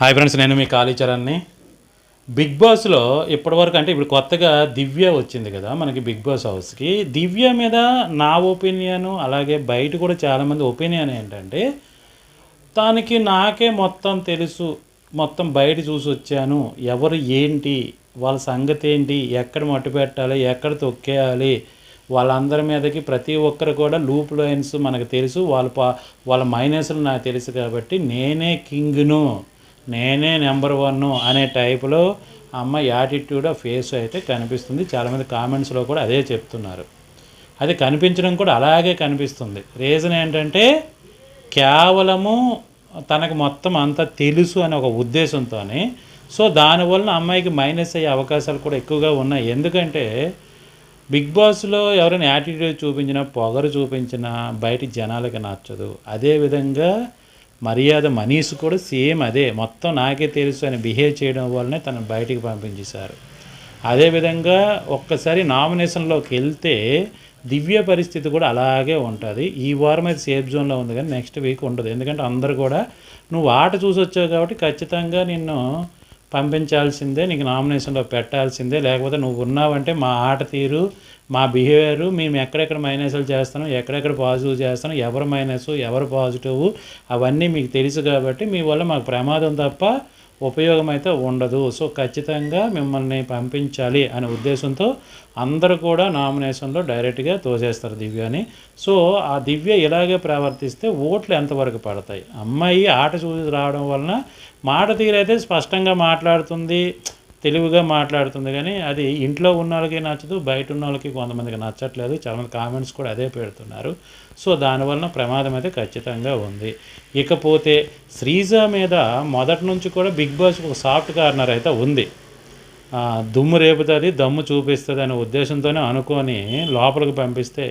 Hi friends నేను మీ కాళీచరణ్ని. Big బాస్లో ఇప్పటివరకు అంటే ఇప్పుడు కొత్తగా దివ్య వచ్చింది కదా మనకి బిగ్ బాస్ హౌస్కి. దివ్య మీద నా ఒపీనియన్ అలాగే బయట కూడా చాలామంది ఒపీనియన్ ఏంటంటే తనకి నాకే మొత్తం తెలుసు మొత్తం బయట చూసి వచ్చాను ఎవరు ఏంటి వాళ్ళ సంగతి ఏంటి ఎక్కడ మట్టు పెట్టాలి ఎక్కడ తొక్కేయాలి వాళ్ళందరి మీదకి ప్రతి ఒక్కరు కూడా లూప్ లైన్స్ మనకు తెలుసు వాళ్ళ పా వాళ్ళ మైనస్లు నాకు తెలుసు కాబట్టి నేనే కింగ్ను. నేనే నెంబర్ వన్ అనే టైపులో అమ్మ యాటిట్యూడ్ ఆఫ్ ఫేస్ అయితే కనిపిస్తుంది. చాలామంది కామెంట్స్లో కూడా అదే చెప్తున్నారు. అది కనిపించడం కూడా అలాగే కనిపిస్తుంది. రీజన్ ఏంటంటే కేవలము తనకు మొత్తం అంతా తెలుసు అనే ఒక ఉద్దేశంతో సో దానివల్ల అమ్మాయికి మైనస్ అయ్యే అవకాశాలు కూడా ఎక్కువగా ఉన్నాయి. ఎందుకంటే బిగ్ బాస్లో ఎవరైనా యాటిట్యూడ్ చూపించినా పొగరు చూపించినా బయట జనాలకి నచ్చదు. అదేవిధంగా మర్యాద మనీష్ కూడా సేమ్ అదే. మొత్తం నాకే తెలుసు అని బిహేవ్ చేయడం వల్లనే తను బయటికి పంపించేశారు. అదేవిధంగా ఒక్కసారి నామినేషన్లోకి వెళ్తే దివ్య పరిస్థితి కూడా అలాగే ఉంటుంది. ఈ వారం అయితే సేఫ్ జోన్లో ఉంది కానీ నెక్స్ట్ వీక్ ఉండదు. ఎందుకంటే అందరు కూడా నువ్వు ఆట చూసి వచ్చావు కాబట్టి ఖచ్చితంగా నిన్ను పంపించాల్సిందే నీకు నామినేషన్లో పెట్టాల్సిందే. లేకపోతే నువ్వు ఉన్నావంటే మా ఆట తీరు మా బిహేవియర్ మేము ఎక్కడెక్కడ మైనస్లు చేస్తాను ఎక్కడెక్కడ పాజిటివ్ చేస్తాను ఎవరు మైనస్ ఎవరు పాజిటివ్ అవన్నీ మీకు తెలుసు కాబట్టి మీ వల్ల మాకు ప్రమాదం తప్ప ఉపయోగం అయితే ఉండదు. సో ఖచ్చితంగా మిమ్మల్ని పంపించాలి అనే ఉద్దేశంతో అందరూ కూడా నామినేషన్లో డైరెక్ట్గా తోసేస్తారు దివ్యని. సో ఆ దివ్య ఇలాగే ప్రవర్తిస్తే ఓట్లు ఎంతవరకు పడతాయి? అమ్మాయి ఆట చూసి రావడం వలన మాట తీరైతే స్పష్టంగా మాట్లాడుతుంది. తెలివిగా మాట్లాడుతుంది కానీ అది ఇంట్లో ఉన్న వాళ్ళకి నచ్చదు బయట ఉన్న వాళ్ళకి కొంతమందికి నచ్చట్లేదు. చాలామంది కామెంట్స్ కూడా అదే పెడుతున్నారు. సో దానివలన ప్రమాదం అయితే ఖచ్చితంగా ఉంది. ఇకపోతే శ్రీజ మీద మొదటి నుంచి కూడా బిగ్ బాస్ ఒక సాఫ్ట్ కార్నర్ అయితే ఉంది. దుమ్ము రేపుతుంది దమ్ము చూపిస్తుంది అనే ఉద్దేశంతోనే అనుకొని లోపలికి పంపిస్తే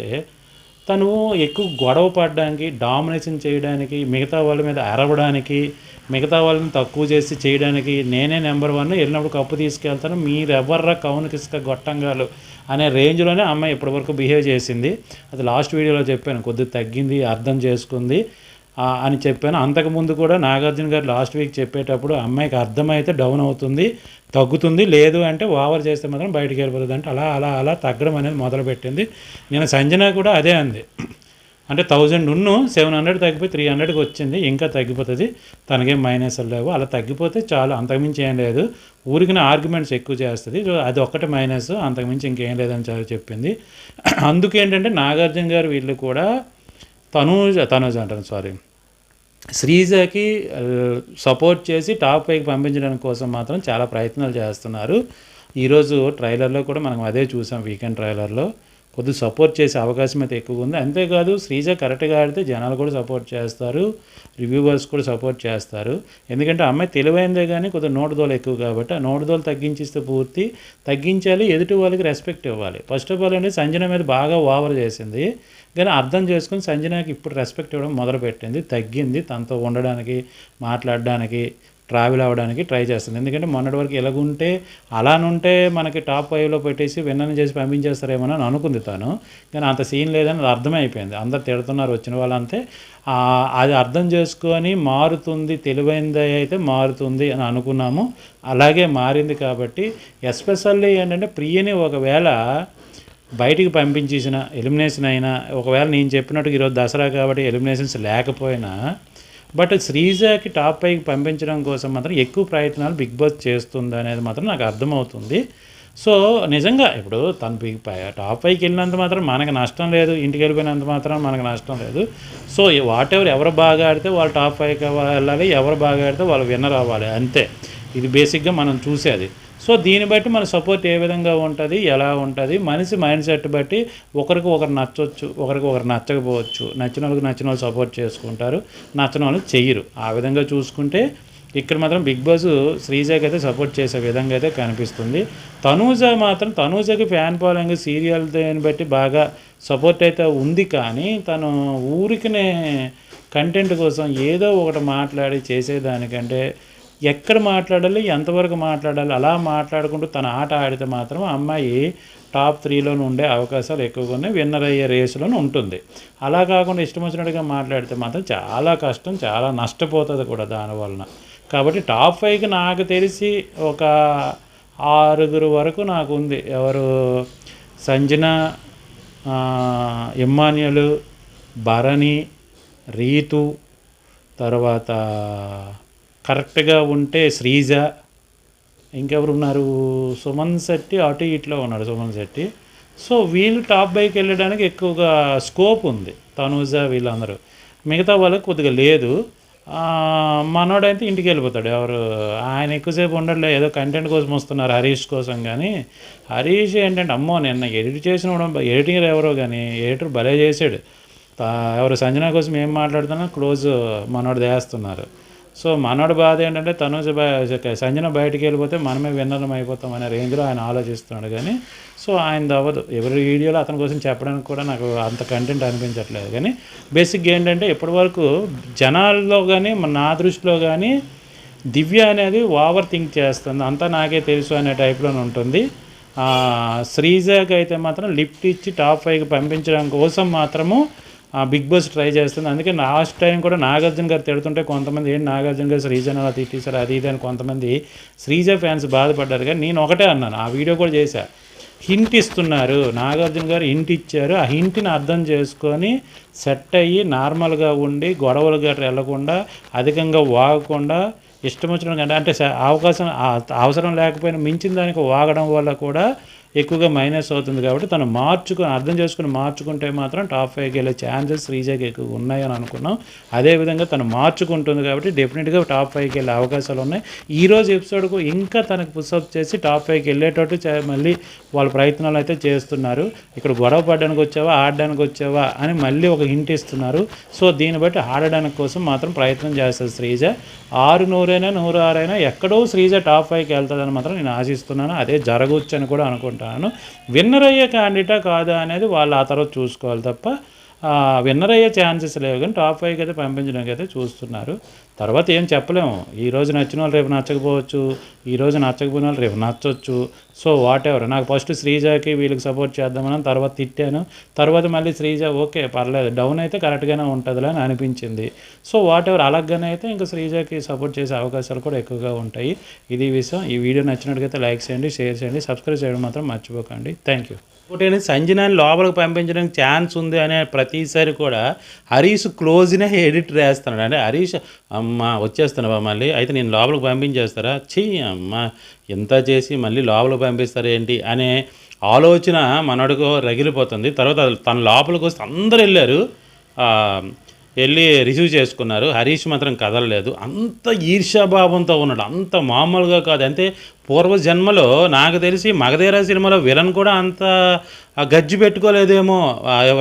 తను ఎక్కువ గొడవ పడడానికి డామినేషన్ చేయడానికి మిగతా వాళ్ళ మీద అరవడానికి మిగతా వాళ్ళని తక్కువ చేసి చేయడానికి నేనే నెంబర్ వన్ వెళ్ళినప్పుడు కప్పు తీసుకెళ్తాను మీరెవర్రా కౌనుకిసుక గొట్టంగాలు అనే రేంజ్లోనే అమ్మాయి ఇప్పటివరకు బిహేవ్ చేసింది. అది లాస్ట్ వీడియోలో చెప్పాను కొద్దిగా తగ్గింది అర్థం చేసుకుంది అని చెప్పాను. అంతకుముందు కూడా నాగార్జున గారు లాస్ట్ వీక్ చెప్పేటప్పుడు అమ్మాయికి అర్థమైతే డౌన్ అవుతుంది తగ్గుతుంది లేదు అంటే ఓవర్ చేస్తే మాత్రం బయటకు వెళ్ళిపోతుంది అంటే అలా అలా అలా తగ్గడం అనేది మొదలుపెట్టింది. నేను సంజన కూడా అదే అంది. అంటే థౌజండ్ ఉన్ను సెవెన్ హండ్రెడ్ తగ్గిపోయి త్రీ హండ్రెడ్కి వచ్చింది. ఇంకా తగ్గిపోతుంది. తనకేం మైనస్ లేవు. అలా తగ్గిపోతే చాలు. అంతకుమించి ఏం లేదు. ఊరికిన ఆర్గ్యుమెంట్స్ ఎక్కువ చేస్తుంది. సో అది ఒక్కటే మైనస్ అంతకుమించి ఇంకేం లేదని చాలా చెప్పింది. అందుకేంటంటే నాగార్జున గారు వీళ్ళు కూడా తనూజ తనూజ్ అంటాను సారీ శ్రీజకి సపోర్ట్ చేసి టాప్ పైకి పంపించడానికి కోసం మాత్రం చాలా ప్రయత్నాలు చేస్తున్నారు. ఈరోజు ట్రైలర్లో కూడా మనం అదే చూసాం. వీకెండ్ ట్రైలర్లో కొద్దిగా సపోర్ట్ చేసే అవకాశం అయితే ఎక్కువగా ఉంది. అంతేకాదు శ్రీజ కరెక్ట్గా ఆడితే జనాలు కూడా సపోర్ట్ చేస్తారు. రివ్యూవర్స్ కూడా సపోర్ట్ చేస్తారు. ఎందుకంటే అమ్మాయి తెలివైందే కానీ కొద్దిగా నోటుదోలు ఎక్కువ కాబట్టి ఆ నోటుదోలు తగ్గించిస్తే పూర్తి. తగ్గించాలి ఎదుటి వాళ్ళకి రెస్పెక్ట్ ఇవ్వాలి. ఫస్ట్ ఆఫ్ ఆల్ అంటే సంజన మీద బాగా ఓవర్ చేసింది. కానీ అర్థం చేసుకుని సంజనాకి ఇప్పుడు రెస్పెక్ట్ ఇవ్వడం మొదలుపెట్టింది. తగ్గింది తనతో ఉండడానికి మాట్లాడడానికి. ట్రావెల్ అవ్వడానికి ట్రై చేస్తుంది ఎందుకంటే మొన్నటి వరకు ఎలాగుంటే అలానుంటే మనకి టాప్ ఫైవ్లో పెట్టేసి విన్నని చేసి పంపించేస్తారేమో అని అనుకుంది తను. కానీ అంత సీన్ లేదని అది అయిపోయింది అందరు తిడుతున్నారు వచ్చిన వాళ్ళంతే. అది అర్థం చేసుకొని మారుతుంది తెలివైంది అయితే మారుతుంది అని అనుకున్నాము. అలాగే మారింది కాబట్టి ఎస్పెషల్లీ ఏంటంటే ప్రియని ఒకవేళ బయటికి పంపించేసిన ఎలిమినేషన్ అయినా ఒకవేళ నేను చెప్పినట్టు ఈరోజు దసరా కాబట్టి ఎలిమినేషన్స్ లేకపోయినా బట్ శ్రీజాకి టాప్ పైకి పంపించడం కోసం మాత్రం ఎక్కువ ప్రయత్నాలు బిగ్ బాస్ చేస్తుంది అనేది మాత్రం నాకు అర్థమవుతుంది. సో నిజంగా ఇప్పుడు తను బిగ్ టాప్ పైకి వెళ్ళినంత మాత్రం మనకు నష్టం లేదు. ఇంటికి వెళ్ళిపోయినంత మాత్రం మనకు నష్టం లేదు. సో వాట్ ఎవరు ఎవరు బాగా ఆడితే వాళ్ళు టాప్ పైకి వెళ్ళాలి. ఎవరు బాగా ఆడితే వాళ్ళు విన్నర్ అవ్వాలి. అంతే. ఇది బేసిక్గా మనం చూసేది. సో దీన్ని బట్టి మన సపోర్ట్ ఏ విధంగా ఉంటుంది ఎలా ఉంటుంది మనిషి మైండ్ సెట్ బట్టి ఒకరికి ఒకరు నచ్చవచ్చు ఒకరికి ఒకరు నచ్చకపోవచ్చు నచ్చిన వాళ్ళకి నచ్చిన వాళ్ళు సపోర్ట్ చేసుకుంటారు నచ్చిన వాళ్ళు చెయ్యరు. ఆ విధంగా చూసుకుంటే ఇక్కడ మాత్రం బిగ్ బాస్ శ్రీజాకి అయితే సపోర్ట్ చేసే విధంగా అయితే కనిపిస్తుంది. తనూజ మాత్రం తనూజకి ఫ్యాన్ ఫాలోయింగ్ సీరియల్ దాన్ని బట్టి బాగా సపోర్ట్ అయితే ఉంది కానీ తను ఊరికనే కంటెంట్ కోసం ఏదో ఒకటి మాట్లాడి చేసేదానికంటే ఎక్కడ మాట్లాడాలి ఎంతవరకు మాట్లాడాలి అలా మాట్లాడుకుంటూ తన ఆట ఆడితే మాత్రం ఆ అమ్మాయి టాప్ త్రీలోనే ఉండే అవకాశాలు ఎక్కువగా ఉన్నాయి విన్నర్ అయ్యే రేసులోనే ఉంటుంది. అలా కాకుండా ఇష్టం వచ్చినట్టుగా మాట్లాడితే మాత్రం చాలా కష్టం చాలా నష్టపోతుంది కూడా దానివలన కాబట్టి టాప్ ఫైవ్కి నాకు తెలిసి ఒక ఆరుగురు వరకు నాకు ఉంది. ఎవరు? సంజన ఇమ్మాన్యులు భరణి రీతు తర్వాత కరెక్ట్గా ఉంటే శ్రీజ ఇంకెవరు ఉన్నారు సుమన్ శెట్టి అటు ఇట్లో ఉన్నాడు సుమన్ శెట్టి. సో వీళ్ళు టాప్ బైక్ వెళ్ళడానికి ఎక్కువగా స్కోప్ ఉంది తనూజ వీళ్ళందరూ. మిగతా వాళ్ళకి కొద్దిగా లేదు. మనోడైతే ఇంటికి వెళ్ళిపోతాడు. ఎవరు ఆయన ఎక్కువసేపు ఉండట్లేదు ఏదో కంటెంట్ కోసం వస్తున్నారు హరీష్ కోసం కానీ హరీష్ ఏంటంటే అమ్మో నిన్న ఎడిట్ చేసిన ఎడిటింగ్ ఎవరో కానీ ఎడిటర్ భలే చేశాడు. ఎవరు సంజన కోసం ఏం మాట్లాడుతున్నా క్లోజ్ మనోడు దేస్తున్నారు సో మనోడు బాధ ఏంటంటే తను సంజన బయటికి వెళ్ళిపోతే మనమే విన్నరం అయిపోతాం అనే రేంజ్లో ఆయన ఆలోచిస్తున్నాడు కానీ సో ఆయన అవ్వదు ఎవరి వీడియోలో అతని కోసం చెప్పడానికి కూడా నాకు అంత కంటెంట్ అనిపించట్లేదు కానీ బేసిక్గా ఏంటంటే ఇప్పటి వరకు జనాల్లో కానీ మన నా దృష్టిలో కానీ దివ్య అనేది ఓవర్ థింక్ చేస్తుంది. అంతా నాకే తెలుసు అనే టైప్లోనే ఉంటుంది. శ్రీజాకి అయితే మాత్రం లిఫ్ట్ ఇచ్చి టాప్ ఫైవ్కి పంపించడం కోసం మాత్రము బిగ్ బాస్ ట్రై చేస్తుంది. అందుకే లాస్ట్ టైం కూడా నాగార్జున గారు తిడుతుంటే కొంతమంది ఏంటి నాగార్జున గారు శ్రీజను అలా తిట్టేశారు అది ఇది అని కొంతమంది శ్రీజ ఫ్యాన్స్ బాధపడ్డారు. కానీ నేను ఒకటే అన్నాను ఆ వీడియో కూడా చేశా. హింట్ ఇస్తున్నారు. నాగార్జున గారు హింట్ ఇచ్చారు. ఆ హింట్ని అర్థం చేసుకొని సెట్ అయ్యి నార్మల్గా ఉండి గొడవలు గట్రా వెళ్ళకుండా అధికంగా వాగకుండా ఇష్టం వచ్చిన అంటే అవకాశం అవసరం లేకపోయినా మించిన దానికి వాగడం వల్ల కూడా ఎక్కువగా మైనస్ అవుతుంది కాబట్టి తను మార్చుకుని అర్థం చేసుకుని మార్చుకుంటే మాత్రం టాప్ ఫైవ్కి వెళ్ళే ఛాన్సెస్ శ్రీజాకి ఎక్కువ ఉన్నాయని అనుకున్నాం. అదేవిధంగా తను మార్చుకుంటుంది కాబట్టి డెఫినెట్గా టాప్ ఫైవ్కి వెళ్ళే అవకాశాలు ఉన్నాయి. ఈరోజు ఎపిసోడ్కు ఇంకా తనకు పుషప్ చేసి టాప్ ఫైవ్కి వెళ్ళేటట్టు మళ్ళీ వాళ్ళ ప్రయత్నాలు అయితే చేస్తున్నారు. ఇక్కడ గొడవ పడడానికి వచ్చావా? ఆడడానికి వచ్చావా? అని మళ్ళీ ఒక హింట్ ఇస్తున్నారు. సో దీన్ని బట్టి ఆడడానికి కోసం మాత్రం ప్రయత్నం చేస్తుంది శ్రీజ. ఆరు నూరైనా నూరు ఆరైనా ఎక్కడో శ్రీజ టాప్ ఫైవ్కి వెళ్తుందని మాత్రం నేను ఆశిస్తున్నాను. అదే జరగవచ్చు అని కూడా అనుకుంటాను. విన్నర్ అయ్యే క్యాండిడేటా కాదా అనేది వాళ్ళు ఆ తర్వాత చూసుకోవాలి తప్ప విన్నర్ అయ్యే ఛాన్సెస్ లేవు కానీ టాప్ ఫైవ్కి అయితే పంపించడానికి అయితే చూస్తున్నారు. తర్వాత ఏం చెప్పలేము. ఈ రోజు నచ్చిన వాళ్ళు రేపు నచ్చకపోవచ్చు ఈ రోజు నచ్చకపోయిన వాళ్ళు రేపు నచ్చవచ్చు సో వాట్ ఎవర్ నాకు ఫస్ట్ శ్రీజాకి వీళ్ళకి సపోర్ట్ చేద్దామని తర్వాత తిట్టాను. తర్వాత మళ్ళీ శ్రీజ ఓకే పర్లేదు. డౌన్ అయితే కరెక్ట్గానే ఉంటుందిలే అని అనిపించింది. సో వాట్ ఎవర్ అలాగనే అయితే ఇంకా శ్రీజాకి సపోర్ట్ చేసే అవకాశాలు కూడా ఎక్కువగా ఉంటాయి. ఇది విషయం. ఈ వీడియో నచ్చినట్టుగైతే లైక్ చేయండి షేర్ చేయండి సబ్స్క్రైబ్ చేయడం మాత్రం మర్చిపోకండి. థ్యాంక్ యూ ఒకటి సంజనాన్ని లోపలికి పంపించడానికి ఛాన్స్ ఉంది అనే ప్రతిసారి కూడా హరీష్ క్లోజ్నే ఎడిట్ వేస్తున్నాడు అంటే హరీష్ అమ్మ వచ్చేస్తున్నావా మళ్ళీ. అయితే నేను లోపలికి పంపించేస్తారా? చెయ్యి అమ్మ ఎంత చేసి మళ్ళీ లోపలికి పంపిస్తారా ఏంటి అనే ఆలోచన మనడుకు రగిలిపోతుంది. తర్వాత తన లోపలికి వస్తే అందరు వెళ్ళారు. వెళ్ళి రిసీవ్ చేసుకున్నారు. హరీష్ మాత్రం కదలలేదు. అంత ఈర్ష్యాభావంతో ఉన్నాడు. అంత మామూలుగా కాదు. అంటే పూర్వ జన్మలో నాకు తెలిసి మగధీర సినిమాలో విలన్ కూడా అంత గజ్జి పెట్టుకోలేదేమో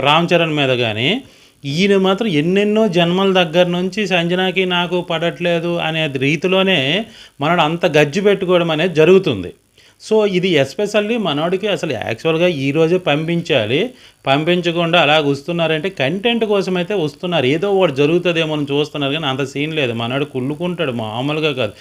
రామ్ చరణ్ మీద కానీ ఈయన మాత్రం ఎన్నెన్నో జన్మల దగ్గర నుంచి సంజనాకి నాకు పడట్లేదు అనే రీతిలోనే మనడు అంత గజ్జి పెట్టుకోవడం అనేది జరుగుతుంది. సో ఇది ఎస్పెషల్లీ మనోడికి అసలు యాక్చువల్గా ఈ రోజే పంపించాలి. పంపించకుండా అలాగ వస్తున్నారంటే కంటెంట్ కోసం అయితే వస్తున్నారు. ఏదో ఒకటి జరుగుతుందేమో అని చూస్తున్నారు కానీ అంత సీన్ లేదు. మనోడు కుళ్ళుకుంటాడు మామూలుగా కాదు.